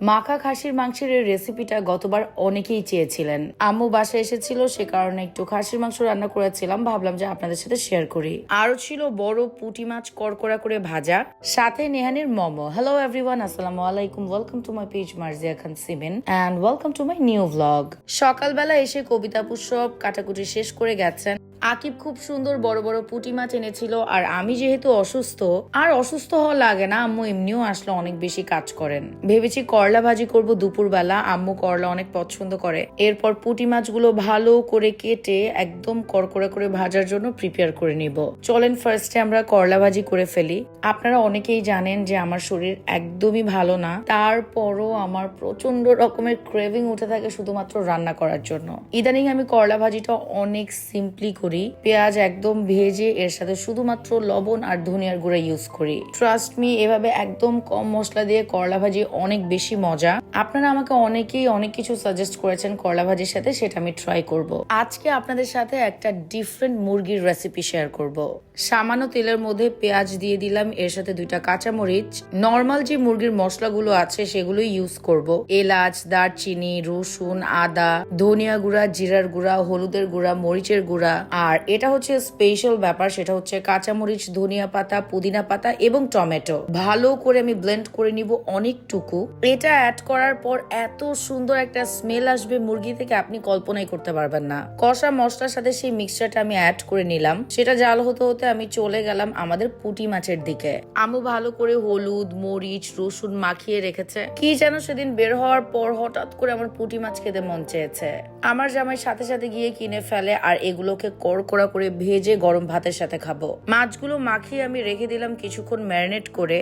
মাখা খাসির মাংসের এই রেসিপিটা গতবার অনেকেই চেয়েছিলেন। আম্মু বাসায় এসেছিল, সে কারণে একটু খাসির মাংস রান্না করেছিলাম। ভাবলাম যে আপনাদের সাথে শেয়ার করি। আরও ছিল বড় পুঁটি মাছ করকরা করে ভাজা, সাথে নেহানির মোমো। হ্যালো এভরিওয়ান আসসালামু আলাইকুম। Welcome to my page Marjia Khan Simen and welcome to my new vlog সকালবেলা এসে কবিতা পুষ্প কাটাকুটি শেষ করে গেছেন। আকিব খুব সুন্দর বড় বড় পুঁটি মাছ এনেছিল, আর আমি যেহেতু অসুস্থ, আর অসুস্থ হওয়া লাগে না, আম্মু এমনিও আসলে অনেক বেশি কাজ করেন। ভেবেছি করলা ভাজি করব দুপুরবেলা, আম্মু করলা অনেক পছন্দ করে। এরপর পুঁটি মাছগুলো ভালো করে কেটে একদম করকরে করে ভাজার জন্য প্রিপেয়ার করে নিব। চলেন ফার্স্টে আমরা করলা ভাজি করে ফেলি। আপনারা অনেকেই জানেন যে আমার শরীর একদমই ভালো না, তারপরও আমার প্রচণ্ড রকমের ক্রেভিং উঠে থাকে শুধুমাত্র রান্না করার জন্য। ইদানিং আমি করলা ভাজিটা অনেক সিম্পলি করি। পেঁয়াজ একদম ভেজে এর সাথে শুধুমাত্র লবণ আর ধনিয়ার গুঁড়া ইউজ করি। ট্রাস্ট মি এভাবে একদম কম মশলা দিয়ে করলা ভাজি অনেক বেশি মজা। আপনারা আমাকে অনেকেই অনেক কিছু সাজেস্ট করেছেন করলা ভাজির সাথে, সেটা আমি ট্রাই করব। আজকে আপনাদের সাথে একটা ডিফারেন্ট মুরগির রেসিপি শেয়ার করব। সামান্য তেলের মধ্যে পেঁয়াজ দিয়ে দিলাম, এর সাথে দুইটা কাঁচামরিচ। নর্মাল যে মুরগির মশলাগুলো আছে সেগুলো ইউজ করব। এলাচ, দারচিনি, রসুন, আদা, ধনিয়া গুঁড়া, জিরার গুঁড়া, হলুদের গুঁড়া, মরিচের গুঁড়া আর এটা হচ্ছে স্পেশাল ব্যাপার, সেটা হচ্ছে কাঁচামরিচ, ধনিয়া পাতা, পুদিনা পাতা এবং টমেটো। ভালো করে আমি ব্লেন্ড করে নিব অনেকটুকু। এটা অ্যাড করার পর এত সুন্দর একটা স্মেল আসবে মুরগি থেকে, আপনি কল্পনাই করতে পারবেন না। কষা মশলার সাথে সেই মিক্সচারটা আমি অ্যাড করে নিলাম। সেটা জাল হতে হতে আমি চলে গেলাম আমাদের পুঁটি মাছের দিকে। আমু ভালো করে হলুদ, মরিচ, রসুন মাখিয়ে রেখেছে। কি যেন সেদিন বের হওয়ার পর হঠাৎ করে আমার পুঁটি মাছ খেতে মন চেয়েছে। আমার জামাই সাথে সাথে গিয়ে কিনে ফেলে আর এগুলোকে কড়কড়া করে ভেজে গরম ভাতের সাথে খাব। মাছগুলো মাখিয়ে আমি রেখে দিলাম কিছুক্ষণ ম্যারিনেট করে।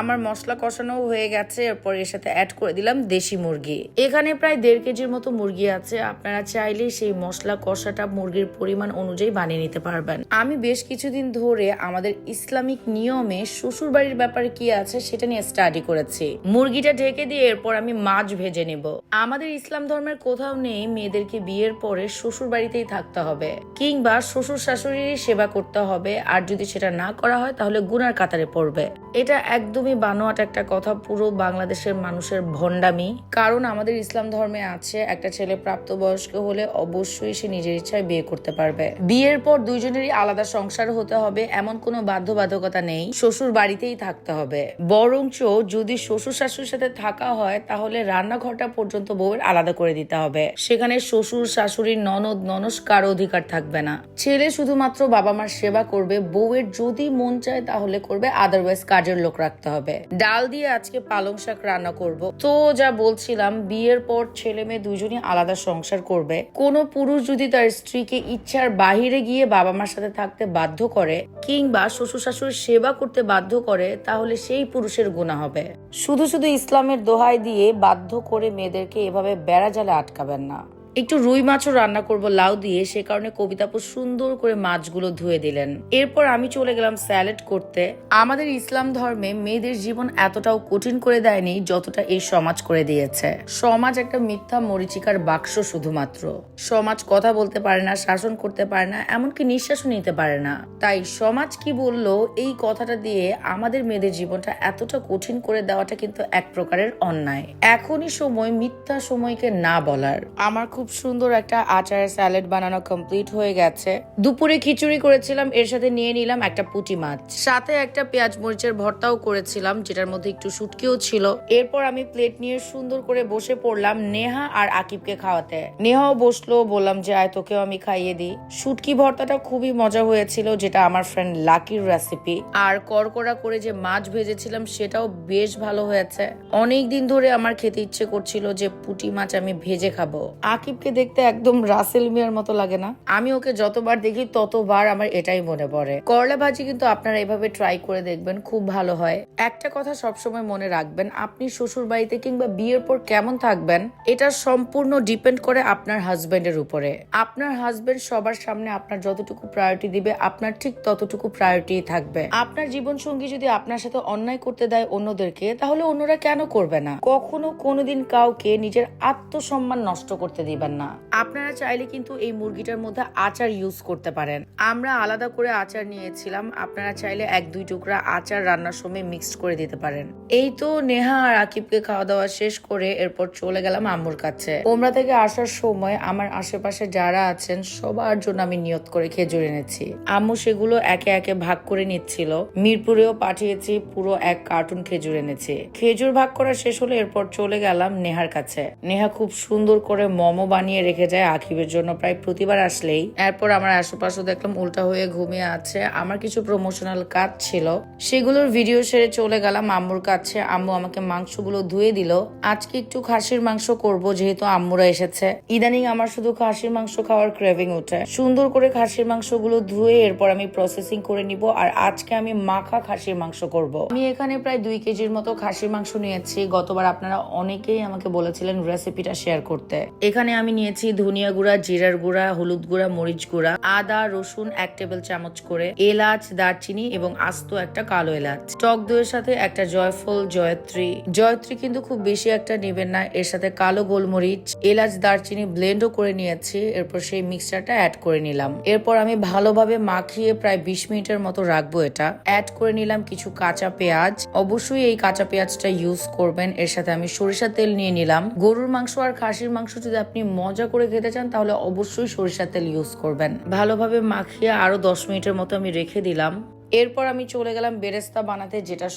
আমার মশলা কষানো হয়ে গেছে, এরপর এর সাথে অ্যাড করে দিলাম দেশি মুরগি। এখানে প্রায় দেড় কেজির মতো মুরগি আছে, আপনারা চাইলে সেই মশলা কষাটা মুরগির পরিমাণ অনুযায়ী বানিয়ে নিতে পারবেন। আমি বেশ কিছুদিন ধরে আমাদের ইসলামিক নিয়মে শ্বশুর বাড়ির ব্যাপারে কি আছে সেটা নিয়ে স্টাডি করেছি। মুরগিটা ঢেকে দিয়ে এরপর আমি মাছ ভেজে নেব। আমাদের ইসলাম ধর্মের কোথাও নেই মেয়েদেরকে বিয়ের পরে শ্বশুর বাড়িতেই থাকতে হবে, কিংবা শ্বশুর শাশুড়িরই সেবা করতে হবে, আর যদি সেটা না করা হয় তাহলে গুনার কাতারে পড়বে। এটা একদমই বানোয়াট একটা কথা পুরো বাংলাদেশের মানুষের ভণ্ডামি। কারণ আমাদের ইসলাম ধর্মে আছে, একটা ছেলে প্রাপ্তবয়স্ক হলে অবশ্যই সে নিজের ইচ্ছায় বিয়ে করতে পারবে। বিয়ের পর দুইজনেরই আলাদা সংসার হতে হবে, এমন কোনো বাধ্যবাধকতা নেই, শ্বশুর বাড়িতেই থাকতে হবে। বরঞ্চ যদি শ্বশুর শাশুড়ির সাথে থাকা হয়, তাহলে রান্নাঘরটা পর্যন্ত বউয়ের আলাদা করে দিতে হবে। সেখানে শ্বশুর, শাশুড়ির ননদ, ননস কারও অধিকার থাকবে না। ছেলে শুধুমাত্র বাবা মার সেবা করবে, বউয়ের যদি মন চায় তাহলে করবে আদারওয়াইজ কাজের লোক রাখতে হবে। ডাল দিয়ে আজকে পালং শাক রান্না করব। তো যা বলছিলাম, বিয়ের পর ছেলে মেয়ে দুজনই আলাদা সংসার করবে। কোনো পুরুষ যদি তার স্ত্রীকে ইচ্ছার বাহিরে গিয়ে বাবা মার সাথে থাকতে বাধ্য করে কিংবা শ্বশুর শাশুড়ির সেবা করতে বাধ্য করে, তাহলে সেই পুরুষের গুণা হবে। শুধু শুধু ইসলামের দোহাই দিয়ে বাধ্য করে মেয়েদেরকে এভাবে বেড়া জালে আটকাবেন না। একটু রুই মাছও রান্না করব লাউ দিয়ে, সে কারণে কবিতাপু সুন্দর করে মাছগুলো ধুয়ে দিলেন। এরপর আমি চলে গেলাম স্যালাড করতে। আমাদের ইসলাম ধর্মে মেয়েদের জীবন এতটাও কঠিন করে দেয়নি যতটা এই সমাজ করে দিয়েছে। সমাজ একটা মিথ্যা মরিচিকার বাক্স শুধুমাত্র। সমাজ কথা বলতে পারে না, শাসন করতে পারে না, এমনকি নিঃশ্বাসও নিতে পারে না। তাই সমাজ কি বলল, এই কথাটা দিয়ে আমাদের মেয়েদের জীবনটা এতটা কঠিন করে দেওয়াটা কিন্তু এক প্রকারের অন্যায়। এখনই সময় মিথ্যা সময়কে না বলার। আমার খুব সুন্দর একটা আচারের স্যালাড বানানো কমপ্লিট হয়ে গেছে। দুপুরে খিচুড়ি করেছিলাম, এর সাথে নিয়ে নিলাম একটা পুঁটি মাছ। সাথে একটা পেঁয়াজ মরিচের ভর্তাও করেছিলাম, যেটার মধ্যে একটু শুটকিও ছিল। এরপর আমি প্লেট নিয়ে সুন্দর করে বসে পড়লাম নেহা আর আকিবকে খাওয়াতে। নেহাও বসল, বললাম যে, আয়, তোকেও আমি খাইয়ে দিই। শুটকি ভর্তাটা খুবই মজা হয়েছিল, যেটা আমার ফ্রেন্ড লাকির রেসিপি আর করকরা করে যে মাছ ভেজেছিলাম, সেটাও বেশ ভালো হয়েছে। অনেক দিন ধরে আমার খেতে ইচ্ছে করছিল যে পুঁটি মাছ আমি ভেজে খাব। আকিবকে দেখতে একদম রাসেল মিয়ার মতো লাগে না। আমি ওকে যতবার দেখি, ততবার আমার এটাই মনে পড়ে। করলা ভাজি কিন্তু আপনারা এভাবে ট্রাই করে দেখবেন, খুব ভালো হয়। একটা কথা সবসময় মনে রাখবেন, আপনি শ্বশুর বাড়িতে কিংবা বিয়ের পর কেমন থাকবেন, এটা সম্পূর্ণ ডিপেন্ড করে আপনার হাজবেন্ডের উপরে। আপনার হাজবেন্ড সবার সামনে আপনার যতটুকু প্রায়োরিটি দিবে, আপনার ঠিক ততটুকু প্রায়োরিটি থাকবে। আপনার জীবন সঙ্গী যদি আপনার সাথে অন্যায় করতে দেয় অন্যদেরকে, তাহলে অন্যরা কেন করবে না? কখনো কোনোদিন কাউকে নিজের আত্মসম্মান নষ্ট করতে দিবেন ফেলবেন না। আপনারা চাইলে কিন্তু এই মুরগিটার মধ্যে আচার ইউজ করতে পারেন। আমরা আলাদা করে আচার নিয়েছিলাম। আপনারা চাইলে এক, দুই টুকরা আচার রান্নার সময় মিক্সড করে দিতে পারেন। এই তো নেহা আর আকিবকে খাওয়া দাওয়া শেষ করে এরপর চলে গেলাম আম্মুর কাছে। ওমরা থেকে আসার সময় আমার আশেপাশে যারা আছেন, সবার জন্য আমি নিয়ত করে খেজুর এনেছি। আম্মু সেগুলো একে একে ভাগ করে নিচ্ছিল। মিরপুরেও পাঠিয়েছি, পুরো এক কার্টুন খেজুর এনেছি। খেজুর ভাগ করা শেষ হলে এরপর চলে গেলাম নেহার কাছে। নেহা খুব সুন্দর করে মোমো বানিয়ে রেখে যায় আকিবের জন্য। প্রায় প্রতিবার আসলেই এরপর আমার আশেপাশে দেখলাম উল্টা হয়ে ঘুমিয়ে আছে। আমার কিছু প্রমোশনাল কাজ ছিল। সেগুলোর ভিডিও সেরে চলে গেলাম আম্মুর কাছে। আম্মু আমাকে মাংসগুলো ধুয়ে দিল। আজকে একটু খাসির মাংস করব যেহেতু আম্মুরা এসেছে। ইদানিং আমার শুধু খাসির মাংস খাওয়ার ক্রেভিং উঠে সুন্দর করে খাসির মাংসগুলো ধুয়ে এরপর আমি প্রসেসিং করে নিব আর আজকে আমি মাখা খাসির মাংস করব। আমি এখানে প্রায় দুই কেজির মতো খাসির মাংস নিয়েছি। গতবার আপনারা অনেকেই আমাকে বলেছিলেন রেসিপিটা শেয়ার করতে। এখানে আমি নিয়েছি ধনিয়া গুঁড়া, জিরার গুঁড়া, হলুদ গুঁড়া, মরিচ গুঁড়া, আদা, রসুন এক টেবিল চামচ করে, এলাচ, দারচিনি এবং আস্ত একটা কালো এলাচ। টক দইয়ের সাথে একটা জয়ফল, জয়ত্রী। জয়ত্রী কিন্তু খুব বেশি একটা নেবেন না, এর সাথে কালো গোলমরিচ, এলাচ, দারচিনি ব্লেন্ডও করে নিয়েছি, এরপর সেই মিক্সচারটা অ্যাড করে নিলাম। এরপর আমি ভালোভাবে মাখিয়ে প্রায় বিশ মিনিটের মতো রাখব এটা। অ্যাড করে নিলাম কিছু কাঁচা পেঁয়াজ। অবশ্যই এই কাঁচা পেঁয়াজটা ইউজ করবেন, এর সাথে আমি সরিষার তেল নিয়ে নিলাম। গরুর মাংস আর খাসির মাংস যদি আপনি মজা করে খেতে চান, তাহলে অবশ্যই সরিষার তেল ইউজ করবেন। ভালোভাবে মাখিয়ে আরও দশ মিনিটের মতো আমি রেখে দিলাম। এরপর আমি চলে গেলাম বেরেস্তা বানাতে, যেটা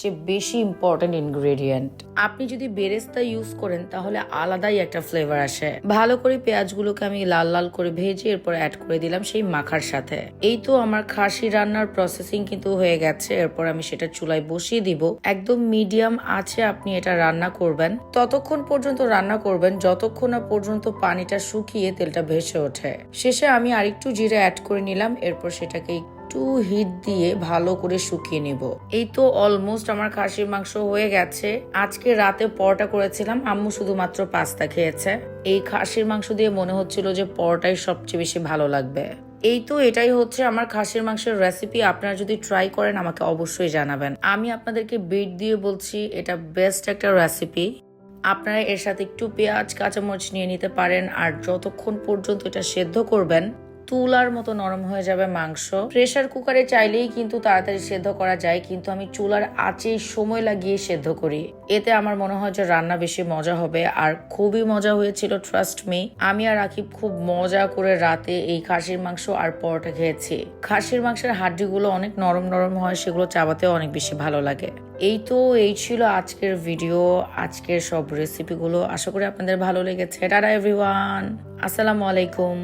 সবচেয়ে বেশি ইম্পর্টেন্ট ইনগ্রেডিয়েন্ট আপনি যদি বেরেস্তা ইউজ করেন, তাহলে আলাদাই একটা ফ্লেভার আসে। ভালো করে পেঁয়াজগুলোকে আমি লাল লাল করে ভেজে এরপর অ্যাড করে দিলাম সেই মাখার সাথে। এই তো আমার খাসি রান্নার প্রসেসিং কিন্তু হয়ে গেছে। এরপর আমি সেটা চুলায় বসিয়ে দিব। একদম মিডিয়াম আছে, আপনি এটা রান্না করবেন। ততক্ষণ পর্যন্ত রান্না করবেন। যতক্ষণ না পর্যন্ত পানিটা শুকিয়ে তেলটা ভেসে ওঠে। শেষে আমি আরেকটু জিরে অ্যাড করে নিলাম। এরপর সেটাকে একটু হিট দিয়ে ভালো করে শুকিয়ে নেব। এই তো অলমোস্ট আমার খাসির মাংস হয়ে গেছে। আজকে রাতে পরোটা করেছিলাম, আম্মু শুধুমাত্র পাস্তা খেয়েছে। এই খাসির মাংস দিয়ে মনে হচ্ছিল যে পরোটাই সবচেয়ে বেশি ভালো লাগবে। এই তো এটাই হচ্ছে আমার খাসির মাংসের রেসিপি আপনারা যদি ট্রাই করেন আমাকে অবশ্যই জানাবেন। আমি আপনাদেরকে বিট দিয়ে বলছি, এটা বেস্ট একটা রেসিপি আপনারা এর সাথে একটু পেঁয়াজ, কাঁচামরিচ নিয়ে নিতে পারেন, আর যতক্ষণ পর্যন্ত এটা সেদ্ধ করবেন তুলার মতো নরম হয়ে যাবে মাংস। প্রেসার কুকারে চাইলেই কিন্তু তাড়াতাড়ি সেদ্ধ করা যায়, কিন্তু আমি চুলার আঁচে সময় লাগিয়ে সেদ্ধ করি। এতে আমার মনে হয় যে রান্না বেশি মজা হবে, আর খুবই মজা হয়েছিল ট্রাস্ট মি আমি আর রাকিব খুব মজা করে রাতে এই খাসির মাংস আর পরোটা খেয়েছি। খাসির মাংসের হাড্ডিগুলো অনেক নরম নরম হয়, সেগুলো চাবাতে অনেক বেশি ভালো লাগে। এই তো, এই ছিল আজকের ভিডিও আজকের সব রেসিপিগুলো আশা করি আপনাদের ভালো লেগেছে। টাটা এভরিওয়ান আসসালামু আলাইকুম।